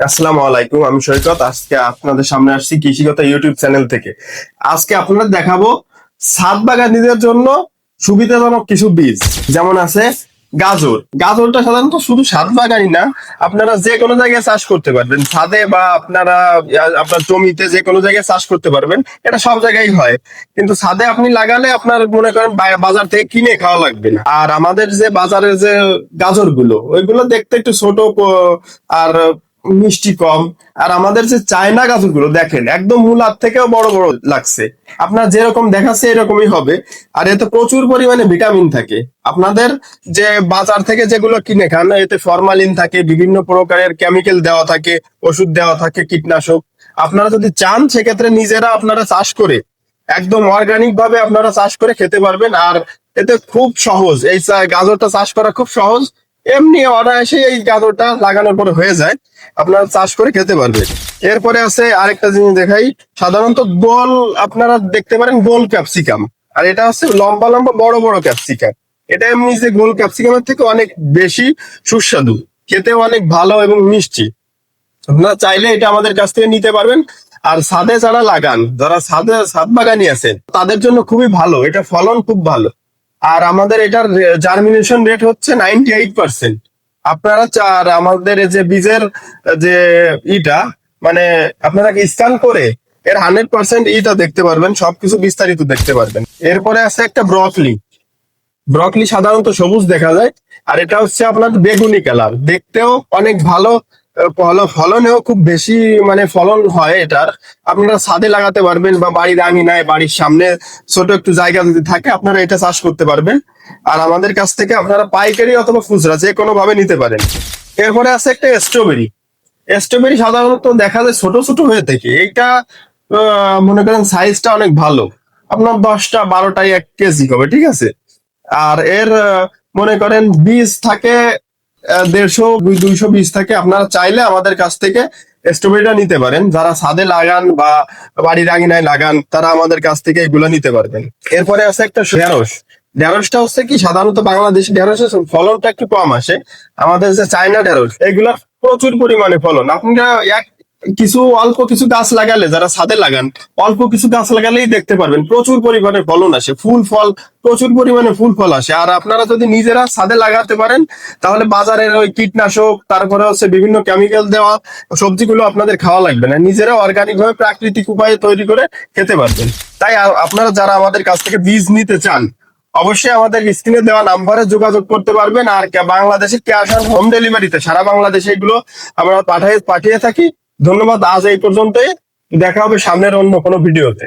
আসসালামু আলাইকুম, আমি সৈকত। আজকে আপনাদের সামনে আসছি কৃষিগত ইউটিউব চ্যানেল থেকে। আজকে আপনাদের দেখাবো ছাদ বাগানীদের জন্য সুবিধাজনক কিছু বীজ। যেমন আছে গাজর। গাজরটা সাধারণত শুধু ছাদ বাগানই না, আপনারা যে কোনো জায়গায় চাষ করতে পারবেন। ছাদে বা আপনারা, আপনার জমিতে যে কোনো জায়গায় চাষ করতে পারবেন। এটা সব জায়গায় হয়। কিন্তু ছাদে আপনি লাগালে আপনার মনে করেন বাজার থেকে কিনে খাওয়া লাগবে না। আর আমাদের যে বাজারের যে গাজরগুলো ওইগুলো দেখতে একটু ছোট আর মিষ্টি কম। আর আমাদের যে চায়না গাছগুলো দেখেন, একদম মূলার থেকেও বড় বড় লাগছে। আপনার যেরকম দেখাচ্ছে এরকমই হবে। আর এতে প্রচুর পরিমাণে ভিটামিন থাকে। আপনাদের যে বাজার থেকে যেগুলো কিনে খান, এতে ফরমালিন থাকে, বিভিন্ন প্রকারের কেমিক্যাল দেওয়া থাকে, ওষুধ দেওয়া থাকে, কীটনাশক। আপনারা যদি চান, সেক্ষেত্রে নিজেরা আপনারা চাষ করে, একদম অর্গানিক ভাবে আপনারা চাষ করে খেতে পারবেন। আর এতে খুব সহজ, এই গাজরটা চাষ করা খুব সহজ। এমনি অনায়াসে এই গাজরটা লাগানোর পরে হয়ে যায়। আপনারা চাষ করে খেতে পারবেন এরপরে আছে আরেকটা জিনিস দেখাই। সাধারণত গোল আপনারা দেখতে পারেন গোল ক্যাপসিকাম। আর এটা হচ্ছে লম্বা লম্বা বড় বড় ক্যাপসিকাম। এটা এমনি যে গোল ক্যাপসিকামের থেকে অনেক বেশি সুস্বাদু। খেতেও অনেক ভালো এবং মিষ্টি। আপনারা চাইলে এটা আমাদের কাছ থেকে নিতে পারবেন। আর ছাদে যারা লাগান, যারা ছাদে, ছাদ বাগানি আছেন, তাদের জন্য খুবই ভালো। এটা ফলন খুব ভালো। আর আমাদের এটার জার্মিনেশন রেট হচ্ছে নাইনটি এইট পার্সেন্ট আপনারা চা- আর আমাদের যে বীজের, যে ইটা মানে আপনারা স্ক্যান করে এর হান্ড্রেড পার্সেন্ট ইটা দেখতে পারবেন, সবকিছু বিস্তারিত দেখতে পারবেন। এরপরে আছে একটা ব্রকলি ব্রকলি সাধারণত সবুজ দেখা যায়, আর এটা হচ্ছে আপনার বেগুনি কালার। দেখতেও অনেক ভালো ফলনেও খুব বেশি মানে ফলন হয় এটার। আপনারা ছাদে লাগাতে পারবেন বা বাড়ির আঙিনায়, বাড়ির সামনে ছোট একটু জায়গা যদি থাকে, আপনারা এটা চাষ করতে পারবেন। আর আমাদের কাছ থেকে আপনারা পাইকারি অথবা খুচরা যে কোনো ভাবে নিতে পারেন। এরপরে আছে একটা স্ট্রবেরি স্ট্রবেরি সাধারণত দেখা যায় ছোট ছোট হয়ে থাকে। এইটা মনে করেন সাইজটা অনেক ভালো। আপনার দশটা বারোটাই এক কেজি হবে, ঠিক আছে? আর এর মনে করেন বীজ থাকে দেড়শো দুইশো বিশ থাকে আপনারা চাইলে আমাদের কাছ থেকে স্ট্রবেরিটা নিতে পারেন। যারা ছাদে লাগান বা বাড়ির আঙিনায় লাগান, তারা আমাদের কাছ থেকে এগুলো নিতে পারবেন। এরপরে আছে একটা ঢেঁড়স। ঢেঁড়সটা হচ্ছে কি, সাধারণত বাংলাদেশি ঢেঁড়সের ফলনটা একটু কম আসে। আমাদের যে চায়না ঢেঁড়স এগুলা প্রচুর পরিমাণে ফলন। আপনারা এক কিছু অল্প কিছু গাছ লাগালে, যারা ছাদে লাগান, অল্প কিছু গাছ লাগালেই দেখতে পারবেন, প্রচুর পরিমাণে ফলন আসে, ফুল ফল, প্রচুর পরিমাণে ফুল ফল আসে। আর আপনারা যদি নিজেরা ছাদে লাগাতে পারেন, তাহলে বাজারের ওই কীটনাশক, তারপরে হচ্ছে বিভিন্ন কেমিক্যাল দেওয়া সবজিগুলো আপনাদের খাওয়া লাগবে না। নিজেরা অর্গানিক ভাবে প্রাকৃতিক উপায়ে তৈরি করে খেতে পারবেন। তাই আপনারা যারা আমাদের কাছ থেকে বীজ নিতে চান, অবশ্যই আমাদের স্ক্রিনে দেওয়া নাম্বারে যোগাযোগ করতে পারবেন। আর বাংলাদেশে ক্যাশ অন হোম ডেলিভারিতে, সারা বাংলাদেশে এগুলো আমরা পাঠিয়ে পাঠিয়ে থাকি। ধন্যবাদ আজ এই পর্যন্তই। দেখা হবে সামনের অন্য কোনো ভিডিওতে।